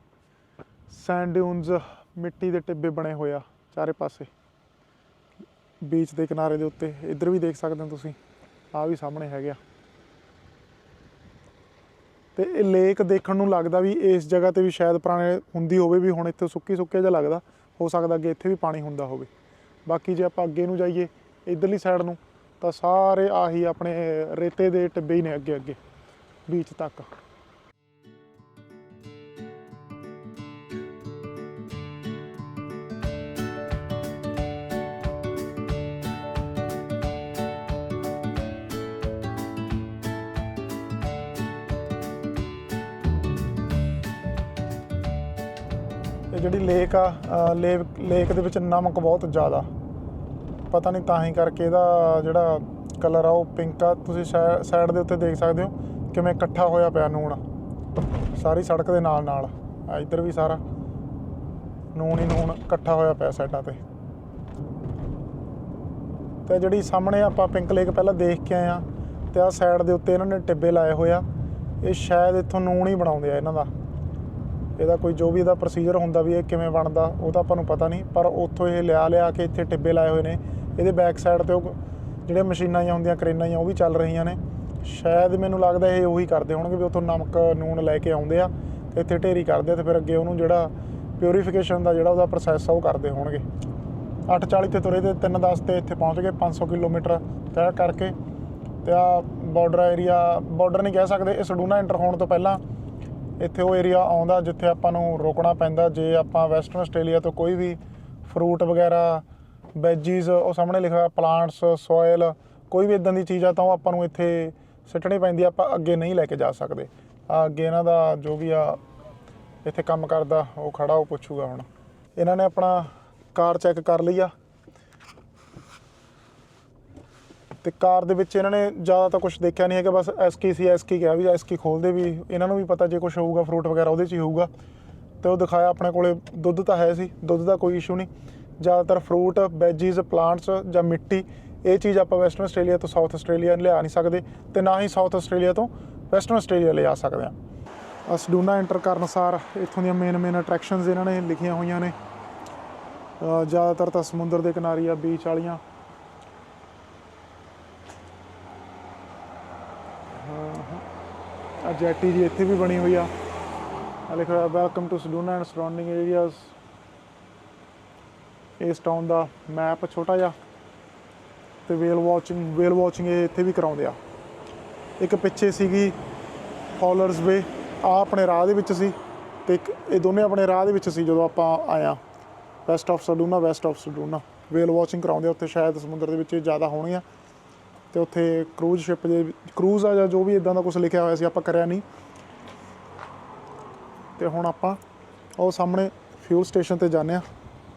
[SPEAKER 1] ਸੈਂਡ ਡਿਊਨਸ ਮਿੱਟੀ ਦੇ ਟਿੱਬੇ ਬਣੇ ਹੋਏ ਆ ਚਾਰੇ ਪਾਸੇ। ਬੀਚ ਦੇ ਕਿਨਾਰੇ ਦੇ ਉੱਤੇ। ਇੱਧਰ ਵੀ ਦੇਖ ਸਕਦੇ ਹੋ ਤੁਸੀਂ। ਆ ਵੀ ਸਾਹਮਣੇ ਹੈਗੇ ਆ। ਤੇ ਇਹ ਲੇਕ ਦੇਖਣ ਨੂੰ ਲੱਗਦਾ ਵੀ ਇਸ ਜਗ੍ਹਾ ਤੇ ਵੀ ਸ਼ਾਇਦ ਪੁਰਾਣੇ ਹੁੰਦੀ ਹੋਵੇ ਵੀ ਹੁਣ ਇੱਥੇ ਸੁੱਕੀ ਸੁੱਕੇ ਜਿਹਾ ਲੱਗਦਾ। ਹੋ ਸਕਦਾ ਅੱਗੇ ਇੱਥੇ ਵੀ ਪਾਣੀ ਹੁੰਦਾ ਹੋਵੇ। ਬਾਕੀ ਜੇ ਆਪਾਂ ਅੱਗੇ ਨੂੰ ਜਾਈਏ ਇਧਰਲੀ ਸਾਈਡ ਨੂੰ, ਤਾਂ ਸਾਰੇ ਆਹੀ ਆਪਣੇ ਰੇਤੇ ਦੇ ਟਿੱਬੇ ਹੀ ਨੇ ਅੱਗੇ ਅੱਗੇ, ਬੀਚ ਤੱਕ। ਜਿਹੜੀ ਲੇਕ ਆ ਲੇਕ ਲੇਕ ਦੇ ਵਿੱਚ ਨਮਕ ਬਹੁਤ ਜ਼ਿਆਦਾ। ਪਤਾ ਨਹੀਂ ਤਾਂ ਹੀ ਕਰਕੇ ਇਹਦਾ ਜਿਹੜਾ ਕਲਰ ਆ, ਉਹ ਪਿੰਕ ਆ। ਤੁਸੀਂ ਸਾਈਡ ਦੇ ਉੱਤੇ ਦੇਖ ਸਕਦੇ ਹੋ ਕਿਵੇਂ ਇਕੱਠਾ ਹੋਇਆ ਪਿਆ ਨੂਣ। ਸਾਰੀ ਸੜਕ ਦੇ ਨਾਲ ਨਾਲ। ਆ ਇੱਧਰ ਵੀ ਸਾਰਾ ਨੂਣ ਹੀ ਨੂਣ ਇਕੱਠਾ ਹੋਇਆ ਪਿਆ ਸਾਈਡਾਂ ਤੇ। ਤੇ ਜਿਹੜੀ ਸਾਹਮਣੇ ਆਪਾਂ ਪਿੰਕ ਲੇਕ ਪਹਿਲਾਂ ਦੇਖ ਕੇ ਆਏ ਆ ਤੇ ਆ ਸਾਈਡ ਦੇ ਉੱਤੇ ਇਹਨਾਂ ਨੇ ਟਿੱਬੇ ਲਾਏ ਹੋਏ ਆ। ਇਹ ਸ਼ਾਇਦ ਇੱਥੋਂ ਨੂਣ ਹੀ ਬਣਾਉਂਦੇ ਆ ਇਹਨਾਂ ਦਾ। ਇਹਦਾ ਕੋਈ ਜੋ ਵੀ ਇਹਦਾ ਪ੍ਰੋਸੀਜਰ ਹੁੰਦਾ ਵੀ ਇਹ ਕਿਵੇਂ ਬਣਦਾ, ਉਹ ਤਾਂ ਆਪਾਂ ਨੂੰ ਪਤਾ ਨਹੀਂ, ਪਰ ਉੱਥੋਂ ਇਹ ਲਿਆ ਲਿਆ ਕੇ ਇੱਥੇ ਟਿੱਬੇ ਲਾਏ ਹੋਏ ਨੇ। ਇਹਦੇ ਬੈਕ ਸਾਈਡ ਤੇ ਉਹ ਜਿਹੜੀਆਂ ਮਸ਼ੀਨਾਂ ਹੀ ਹੁੰਦੀਆਂ ਕਰੇਨਾਂ ਹੀ ਉਹ ਵੀ ਚੱਲ ਰਹੀਆਂ ਨੇ। ਸ਼ਾਇਦ ਮੈਨੂੰ ਲੱਗਦਾ ਇਹ ਉਹੀ ਕਰਦੇ ਹੋਣਗੇ ਵੀ ਉੱਥੋਂ ਨਮਕ, ਨੂਣ ਲੈ ਕੇ ਆਉਂਦੇ ਆ ਤੇ ਇੱਥੇ ਢੇਰੀ ਕਰਦੇ ਆ ਤੇ ਫਿਰ ਅੱਗੇ ਉਹਨੂੰ ਜਿਹੜਾ ਪਿਉਰੀਫਿਕੇਸ਼ਨ ਦਾ ਜਿਹੜਾ ਉਹਦਾ ਪ੍ਰੋਸੈਸ ਆ ਉਹ ਕਰਦੇ ਹੋਣਗੇ। 8:40 ਤੇ ਤੁਰੇ ਤੇ 3:10 ਤੇ ਇੱਥੇ ਪਹੁੰਚ ਗਏ 500 ਕਿਲੋਮੀਟਰ ਤੈਅ ਕਰਕੇ। ਤੇ ਆ ਬਾਰਡਰ ਏਰੀਆ ਬਾਰਡਰ ਨਹੀਂ ਕਹਿ ਸਕਦੇ, ਇਹ ਸਡੂਨਾ ਐਂਟਰ ਹੋਣ ਤੋਂ ਪਹਿਲਾਂ ਇੱਥੇ ਉਹ ਏਰੀਆ ਆਉਂਦਾ ਜਿੱਥੇ ਆਪਾਂ ਨੂੰ ਰੋਕਣਾ ਪੈਂਦਾ, ਜੇ ਆਪਾਂ ਵੈਸਟਰਨ ਆਸਟ੍ਰੇਲੀਆ ਤੋਂ ਕੋਈ ਵੀ ਫਰੂਟ ਵਗੈਰਾ ਵੈਜੀਜ਼ ਉਹ ਸਾਹਮਣੇ ਲਿਖਿਆ ਹੋਇਆ ਪਲਾਂਟਸ ਸੋਇਲ ਕੋਈ ਵੀ ਇਦਾਂ ਦੀ ਚੀਜ਼ ਆ ਤਾਂ ਉਹ ਆਪਾਂ ਨੂੰ ਇੱਥੇ ਸਿੱਟਣੀ ਪੈਂਦੀ ਆਪਾਂ ਅੱਗੇ ਨਹੀਂ ਲੈ ਕੇ ਜਾ ਸਕਦੇ। ਆ ਅੱਗੇ ਇਹਨਾਂ ਦਾ ਜੋ ਵੀ ਆ ਇੱਥੇ ਕੰਮ ਕਰਦਾ, ਉਹ ਖੜਾ, ਉਹ ਪੁੱਛੂਗਾ ਹੁਣ। ਇਹਨਾਂ ਨੇ ਆਪਣਾ ਕਾਰ ਚੈੱਕ ਕਰ ਲਈ ਆ। ਤੇ ਕਾਰ ਦੇ ਵਿੱਚ ਇਹਨਾਂ ਨੇ ਜ਼ਿਆਦਾ ਤਾਂ ਕੁਝ ਦੇਖਿਆ ਨਹੀਂ ਹੈਗਾ, ਬਸ ਐਸਕੀ ਸੀ, ਐਸਕੀ ਕਿਹਾ ਵੀ, ਐਸਕੀ ਖੋਲਦੇ ਵੀ, ਇਹਨਾਂ ਨੂੰ ਵੀ ਪਤਾ ਜੇ ਕੁਝ ਹੋਊਗਾ ਫਰੂਟ ਵਗੈਰਾ ਉਹਦੇ 'ਚ ਹੀ ਹੋਊਗਾ। ਤੇ ਉਹ ਦਿਖਾਇਆ ਆਪਣੇ ਕੋਲੇ, ਦੁੱਧ ਤਾਂ ਹੈ ਸੀ, ਦੁੱਧ ਦਾ ਕੋਈ ਇਸ਼ੂ ਨਹੀਂ। ਜ਼ਿਆਦਾਤਰ ਫਰੂਟ ਵੈਜੀਜ਼ ਪਲਾਂਟਸ ਜਾਂ ਮਿੱਟੀ, ਇਹ ਚੀਜ਼ ਆਪਾਂ ਵੈਸਟਰਨ ਆਸਟ੍ਰੇਲੀਆ ਤੋਂ ਸਾਊਥ ਆਸਟ੍ਰੇਲੀਆ ਲਿਆ ਨਹੀਂ ਸਕਦੇ ਤੇ ਨਾ ਹੀ ਸਾਊਥ ਆਸਟ੍ਰੇਲੀਆ ਤੋਂ ਵੈਸਟਰਨ ਆਸਟ੍ਰੇਲੀਆ ਲਿਆ ਸਕਦੇ ਆ ਸਡੂਨਾ ਐਂਟਰ ਕਰਨ ਸਾਰ ਇੱਥੋਂ ਦੀਆਂ ਮੇਨ ਮੇਨ ਅਟਰੈਕਸ਼ਨਸ ਇਹਨਾਂ ਨੇ ਲਿਖੀਆਂ ਹੋਈਆਂ ਨੇ। ਜ਼ਿਆਦਾਤਰ ਤਾਂ ਸਮੁੰਦਰ ਦੇ ਕਿਨਾਰੇ ਆ ਬੀਚ ਵਾਲੀਆਂ। ਆ ਜੈਟੀ ਜੀ ਇੱਥੇ ਵੀ ਬਣੀ ਹੋਈ ਆ। ਆ ਲਿਖਿਆ welcome to Ceduna and surrounding areas ਇਸ ਟਾਊਨ ਦਾ ਮੈਪ ਛੋਟਾ ਜਿਹਾ, ਤੇ ਵੇਲ ਵਾਚਿੰਗ ਵੇਲ ਵਾਚਿੰਗ ਇਹ ਇੱਥੇ ਵੀ ਕਰਾਉਂਦੇ ਆ। ਇੱਕ ਪਿੱਛੇ ਸੀਗੀ ਫਾਲੋਅਰਸ ਵੇ ਆ ਆਪਣੇ ਰਾਹ ਦੇ ਵਿੱਚ ਸੀ, ਤੇ ਇੱਕ ਇਹ ਦੋਨੇ ਆਪਣੇ ਰਾਹ ਦੇ ਵਿੱਚ ਸੀ ਜਦੋਂ ਆਪਾਂ ਆਇਆ west of Ceduna west of Ceduna whale watching ਕਰਾਉਂਦੇ ਆ ਉੱਥੇ, ਸ਼ਾਇਦ ਸਮੁੰਦਰ ਦੇ ਵਿੱਚ ਜ਼ਿਆਦਾ ਹੋਣੀ ਆ। ਤੇ ਉੱਥੇ ਕਰੂਜ਼ ਸ਼ਿਪ ਦੇ ਕਰੂਜ਼ ਆ ਜਾਂ ਜੋ ਵੀ ਇਦਾਂ ਦਾ ਕੁਝ ਲਿਖਿਆ ਹੋਇਆ ਸੀ, ਆਪਾਂ ਕਰਿਆ ਨਹੀਂ। ਤੇ ਹੁਣ ਆਪਾਂ ਉਹ ਸਾਹਮਣੇ ਫਿਊਲ ਸਟੇਸ਼ਨ ਤੇ ਜਾਂਦੇ ਆ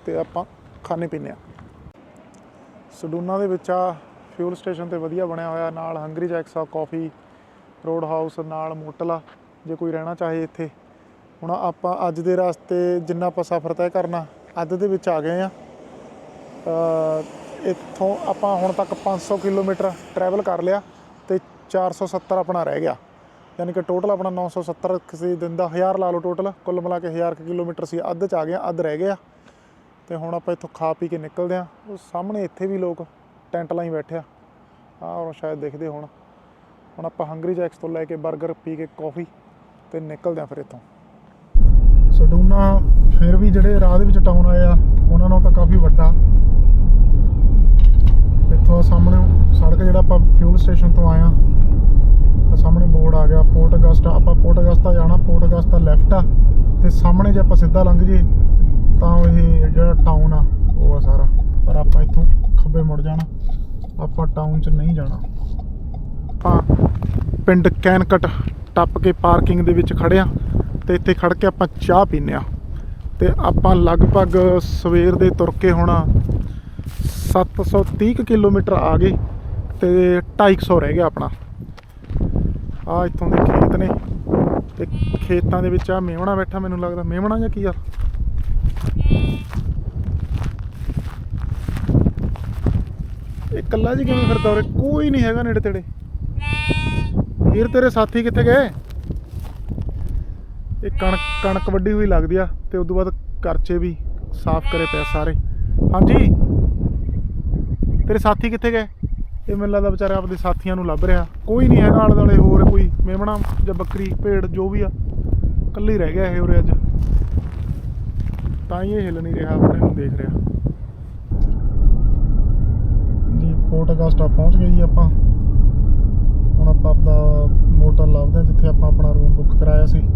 [SPEAKER 1] ਤੇ ਆਪਾਂ ਖਾਣੇ ਪੀਣੇ ਆ ਸਡੂਨਾ ਦੇ ਵਿੱਚ ਆ ਫਿਊਲ ਸਟੇਸ਼ਨ ਤੇ ਵਧੀਆ ਬਣਿਆ ਹੋਇਆ, ਨਾਲ ਹੰਗਰੀ ਜੈਕਸ ਆ ਕਾਫੀ ਰੋਡ ਹਾਊਸ ਨਾਲ ਮੋਟਲ ਆ ਜੇ ਕੋਈ ਰਹਿਣਾ ਚਾਹੇ ਇੱਥੇ। ਹੁਣ ਆਪਾਂ ਅੱਜ ਦੇ ਰਸਤੇ ਜਿੰਨਾ ਆਪਾਂ ਸਫ਼ਰ ਤੈਅ ਕਰਨਾ ਅੱਧ ਦੇ ਵਿੱਚ ਆ ਗਏ ਆ ਇੱਥੋਂ ਆਪਾਂ ਹੁਣ ਤੱਕ 500 ਕਿਲੋਮੀਟਰ ਟਰੈਵਲ ਕਰ ਲਿਆ ਤੇ 470 ਆਪਣਾ ਰਹਿ ਗਿਆ। ਯਾਨੀ ਕਿ ਟੋਟਲ ਆਪਣਾ 970 ਕਿਸੇ ਦਿਨ ਦਾ 1000 ਲਾ ਲਓ ਟੋਟਲ ਕੁੱਲ ਮਿਲਾ ਕੇ 1000 ਕੁ ਕਿਲੋਮੀਟਰ ਸੀ, ਅੱਧ ਚ ਆ ਗਿਆ, ਅੱਧ ਰਹਿ ਗਿਆ। ਤੇ ਹੁਣ ਆਪਾਂ ਇੱਥੋਂ ਖਾ ਪੀ ਕੇ ਨਿਕਲਦੇ ਆ ਉਹ ਸਾਹਮਣੇ ਇੱਥੇ ਵੀ ਲੋਕ ਟੈਂਟ ਲਾਈ ਬੈਠੇ ਆ। ਆਹ ਸ਼ਾਇਦ ਦੇਖਦੇ ਹੁਣ। ਹੁਣ ਆਪਾਂ ਹੰਗਰੀ ਜੈਕਸ ਤੋਂ ਲੈ ਕੇ 버ਗਰ ਪੀ ਕੇ ਕਾਫੀ ਤੇ ਨਿਕਲਦੇ ਆ ਫਿਰ ਇੱਥੋਂ। ਸਡੂਨਾ ਫਿਰ ਵੀ ਜਿਹੜੇ ਰਾਹ ਦੇ ਵਿੱਚ ਟਾਊਨ ਆਏ ਆ, ਉਹਨਾਂ ਨਾਲੋਂ ਤਾਂ ਕਾਫੀ ਵੱਡਾ। ਇੱਥੋਂ ਸਾਹਮਣੇ, ਸੜਕ ਜਿਹੜਾ ਆਪਾਂ ਫਿਊਲ ਸਟੇਸ਼ਨ ਤੋਂ ਆਇਆ ਤਾਂ ਸਾਹਮਣੇ ਬੋਰਡ ਆ ਗਿਆ ਪੋਰਟ ਅਗਸਟਾ ਆਪਾਂ ਪੋਰਟ ਅਗਸਟਾ ਜਾਣਾ ਪੋਰਟ ਅਗਸਟਾ ਲੈਫਟ ਆ, ਤੇ ਸਾਹਮਣੇ ਜੇ ਆਪਾਂ ਸਿੱਧਾ ਲੰਘ ਜੇ ਤਾਂ ਇਹ ਜਿਹੜਾ ਟਾਊਨ ਆ, ਉਹ ਆ ਸਾਰਾ। ਪਰ ਆਪਾਂ ਇੱਥੋਂ ਖੱਬੇ ਮੁੜ ਜਾਣਾ, ਆਪਾਂ ਟਾਊਨ 'ਚ ਨਹੀਂ ਜਾਣਾ। ਆਪਾਂ ਪਿੰਡ ਕੈਨਕਟ ਟੱਪ ਕੇ ਪਾਰਕਿੰਗ ਦੇ ਵਿੱਚ ਖੜਿਆ ਤੇ ਇੱਥੇ ਖੜ ਕੇ ਆਪਾਂ ਚਾਹ ਪੀਨੇ ਆ। ਤੇ ਆਪਾਂ ਲਗਭਗ ਸਵੇਰ ਦੇ ਤੁਰ ਕੇ ਹੁਣ 730 ਕੁ ਕਿਲੋਮੀਟਰ ਆ ਗਏ ਤੇ 250 ਰਹਿ ਗਿਆ ਆਪਣਾ। ਆ ਇੱਥੋਂ ਦੇ ਖੇਤ ਨੇ ਤੇ ਖੇਤਾਂ ਦੇ ਵਿੱਚ ਆ ਮੇਵਣਾ ਬੈਠਾ ਮੈਨੂੰ ਲੱਗਦਾ। ਮੇਵਣਾ ਜਾਂ ਕੀ ਆ? ਇਹ ਕੱਲਾ ਜੀ ਕਿਵੇਂ ਫਿਰਦਾ ਉਰੇ? ਕੋਈ ਨਹੀਂ ਹੈਗਾ ਨੇੜੇ ਤੇੜੇ। ਵੀਰ, ਤੇਰੇ ਸਾਥੀ ਕਿੱਥੇ ਗਏ? ਇਹ ਕਣਕ ਕਣਕ ਵੱਡੀ ਹੋਈ ਲੱਗਦੀ ਆ ਤੇ ਉਦੋਂ ਬਾਅਦ ਕਰਚੇ ਵੀ ਸਾਫ਼ ਕਰੇ ਪਏ ਸਾਰੇ। ਹਾਂਜੀ? ਤੇਰੇ ਸਾਥੀ ਕਿੱਥੇ ਗਏ? ਇਹ ਮੈਨੂੰ ਲੱਗਦਾ ਵਿਚਾਰਾ ਆਪਣੇ ਸਾਥੀਆਂ ਨੂੰ ਲੱਭ ਰਿਹਾ। ਕੋਈ ਨਹੀਂ ਹੈਗਾ ਆਲੇ ਦੁਆਲੇ ਹੋਰ ਕੋਈ ਮੇਮਣਾ ਜਾਂ ਬੱਕਰੀ, ਭੇਡ, ਜੋ ਵੀ ਆ। ਇਕੱਲੀ ਰਹਿ ਗਿਆ ਇਹ ਉਰੇ ਅੱਜ। ਤਾਂ ਹੀ ਇਹ ਹਿੱਲ ਨਹੀਂ ਰਿਹਾ, ਆਪਣੇ ਨੂੰ ਦੇਖ ਰਿਹਾ। ਜੀ ਪੋਰਟ ਅਗਸਟਾ ਪਹੁੰਚ ਗਏ ਜੀ ਆਪਾਂ। ਹੁਣ ਆਪਾਂ ਆਪਦਾ ਮੋਟਰ ਲੱਭਦੇ ਹਾਂ, ਜਿੱਥੇ ਆਪਾਂ ਆਪਣਾ ਰੂਮ ਬੁੱਕ ਕਰਾਇਆ ਸੀ।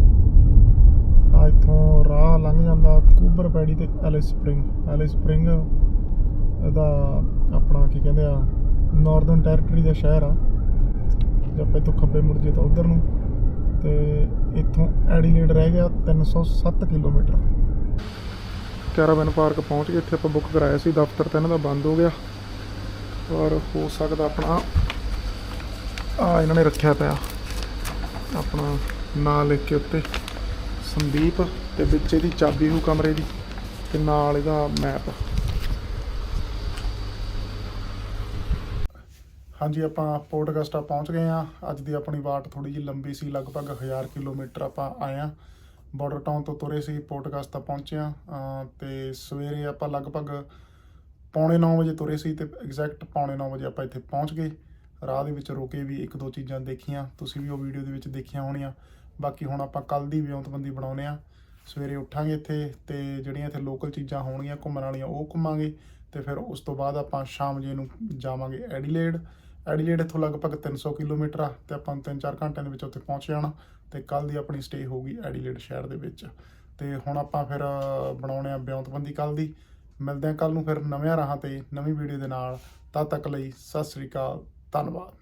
[SPEAKER 1] ਆ ਇੱਥੋਂ ਰਾਹ ਲੰਘ ਜਾਂਦਾ ਕੂਬਰ ਪੈੜੀ ਤੇ ਐਲਿਸ ਸਪ੍ਰਿੰਗ। ਐਲਿਸ ਸਪ੍ਰਿੰਗ ਇਹਦਾ ਆਪਣਾ ਕੀ ਕਹਿੰਦੇ ਆ ਨਾਰਥਰਨ ਟੈਰੀਟਰੀ ਦਾ ਸ਼ਹਿਰ ਆ। ਜੇ ਆਪਾਂ ਇੱਥੋਂ ਖੱਬੇ ਮੁੜ ਜੇ ਤਾਂ ਉਧਰ ਨੂੰ, ਤੇ ਇੱਥੋਂ ਐਡੀਲੇਡ ਰਹਿ ਗਿਆ 307 ਕਿਲੋਮੀਟਰ। ਕੈਰਾਵਨ ਪਾਰਕ ਪਹੁੰਚ ਗਏ, ਇੱਥੇ ਆਪਾਂ ਬੁੱਕ ਕਰਾਇਆ ਸੀ, ਦਫ਼ਤਰ ਤਾਂ ਇਹਨਾਂ ਦਾ ਬੰਦ ਹੋ ਗਿਆ। ਔਰ ਹੋ ਸਕਦਾ ਆਪਣਾ, ਆ ਇਹਨਾਂ ਨੇ ਰੱਖਿਆ ਪਿਆ, ਆਪਣਾ ਨਾਂ ਲਿਖ ਕੇ ਉੱਤੇ, ਸੰਦੀਪ ਤੇ ਵਿੱਚ ਇਹਦੀ ਚਾਬੀ ਹੋਊ ਕਮਰੇ ਦੀ, ਤੇ ਨਾਲ ਇਹਦਾ ਮੈਪ ਹਾਂਜੀ, ਆਪਾਂ ਪੋਰਟ ਪਹੁੰਚ ਗਏ ਆ ਅੱਜ ਦੀ ਆਪਣੀ ਵਾਟ ਥੋੜੀ ਜਿਹੀ ਲੰਬੀ ਸੀ, ਲਗਭਗ 1000 ਕਿਲੋਮੀਟਰ ਆਪਾਂ ਆਏ ਆ ਬਾਰਡਰ ਟਾਊਨ ਤੋਂ ਤੁਰੇ ਸੀ ਪੋਰਟ ਅਗਸਟਾ ਪਹੁੰਚੇ ਆ ਤੇ ਸਵੇਰੇ ਆਪਾਂ ਲਗਭਗ ਪੌਣੇ 9 ਵਜੇ ਤੁਰੇ ਸੀ ਤੇ ਐਗਜ਼ੈਕਟ ਪੌਣੇ 9 ਵਜੇ ਆਪਾਂ ਇੱਥੇ ਪਹੁੰਚ ਗਏ। ਰਾਹ ਦੇ ਵਿੱਚ ਰੁਕੇ ਵੀ ਇੱਕ ਦੋ ਚੀਜ਼ਾਂ ਦੇਖੀਆਂ। ਤੁਸੀਂ ਵੀ ਉਹ ਵੀਡੀਓ ਦੇ ਵਿੱਚ ਦੇਖੀਆਂ ਹੋਣੀਆਂ। ਬਾਕੀ ਹੁਣ ਆਪਾਂ ਕੱਲ ਦੀ ਵਿਉਂਤਬੰਦੀ ਬਣਾਉਨੇ ਆ ਸਵੇਰੇ ਉੱਠਾਂਗੇ ਇੱਥੇ ਤੇ ਜਿਹੜੀਆਂ ਇੱਥੇ ਲੋਕਲ ਚੀਜ਼ਾਂ ਹੋਣਗੀਆਂ ਘੁੰਮਣ ਵਾਲੀਆਂ ਉਹ ਘੁੰਮਾਂਗੇ ਤੇ ਫਿਰ ਉਸ ਤੋਂ ਬਾਅਦ ਆਪਾਂ ਸ਼ਾਮ ਜੇ ਨੂੰ ਜਾਵਾਂਗੇ ਐਡੀਲੇਡ ਐਡੀਲੇਡ ਇੱਥੋਂ ਲਗਭਗ 300 ਕਿਲੋਮੀਟਰ ਆ ਤੇ ਆਪਾਂ ਨੂੰ 3-4 ਘੰਟਿਆਂ ਦੇ ਵਿੱਚ ਉੱਥੇ ਪਹੁੰਚ ਜਾਣਾ ਤੇ ਕੱਲ ਦੀ ਆਪਣੀ ਸਟੇ ਹੋਊਗੀ ਐਡੀਲੇਡ ਸ਼ਹਿਰ ਦੇ ਵਿੱਚ। ਤੇ ਹੁਣ ਆਪਾਂ ਫਿਰ ਬਣਾਉਣੇ ਆ ਵਿਉਂਤਬੰਦੀ ਕੱਲ ਦੀ। ਮਿਲਦੇ ਆ ਕੱਲ ਨੂੰ ਫਿਰ ਨਵੇਂ ਰਾਹਾਂ ਤੇ ਨਵੀਂ ਵੀਡੀਓ ਦੇ ਨਾਲ। ਤਦ ਤੱਕ ਲਈ ਸਤਿ ਸ੍ਰੀ ਅਕਾਲ, ਧੰਨਵਾਦ।